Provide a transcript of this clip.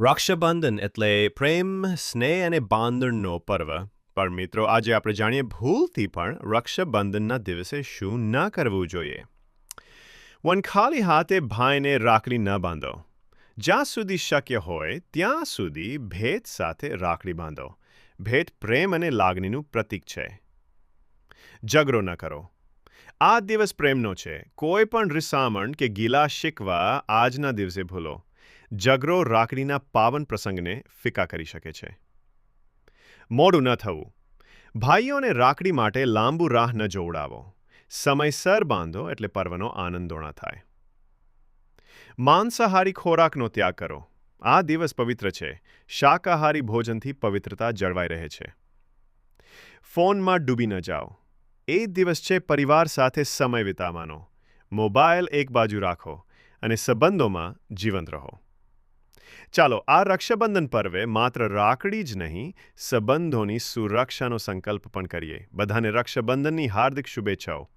રક્ષાબંધન એટલે પ્રેમ, સ્નેહ અને બાંધણનો પર્વ. પણ મિત્રો, આજે આપણે જાણીએ ભૂલથી પણ રક્ષાબંધનના દિવસે શું ન કરવું જોઈએ. વન ખાલી હાથે ભાઈને રાખડી ન બાંધો. જ્યાં સુધી શક્ય હોય, ત્યાં સુધી ભેટ સાથે રાખડી બાંધો. ભેદ પ્રેમ અને લાગણીનું પ્રતીક છે. ઝઘડો ન કરો. આ દિવસ પ્રેમનો છે. કોઈ પણ રિસામણ કે ગીલા શીખવા આજના દિવસે ભૂલો. ઝઘડો રાખડીના પાવન પ્રસંગને ફિકા કરી શકે છે. મોડું ન થવું. ભાઈઓને રાખડી માટે લાંબુ રાહ ન જોવડાવો. સમયસર બાંધો એટલે પર્વનો આનંદોણા થાય. માંસાહારી ખોરાકનો ત્યાગ કરો. આ દિવસ પવિત્ર છે. શાકાહારી ભોજનથી પવિત્રતા જળવાઈ રહે છે. ફોનમાં ડૂબી ન જાઓ. એ દિવસ છે પરિવાર સાથે સમય વિતાવવાનો. મોબાઈલ એક બાજુ રાખો. અને સંબંધોમાં જીવંત રહો. ચાલો, આ રક્ષાબંધન પર્વે માત્ર રાખડી જ નહીં, સંબંધોની સુરક્ષાનો સંકલ્પ પણ કરીએ. બધાને રક્ષાબંધનની હાર્દિક શુભેચ્છાઓ.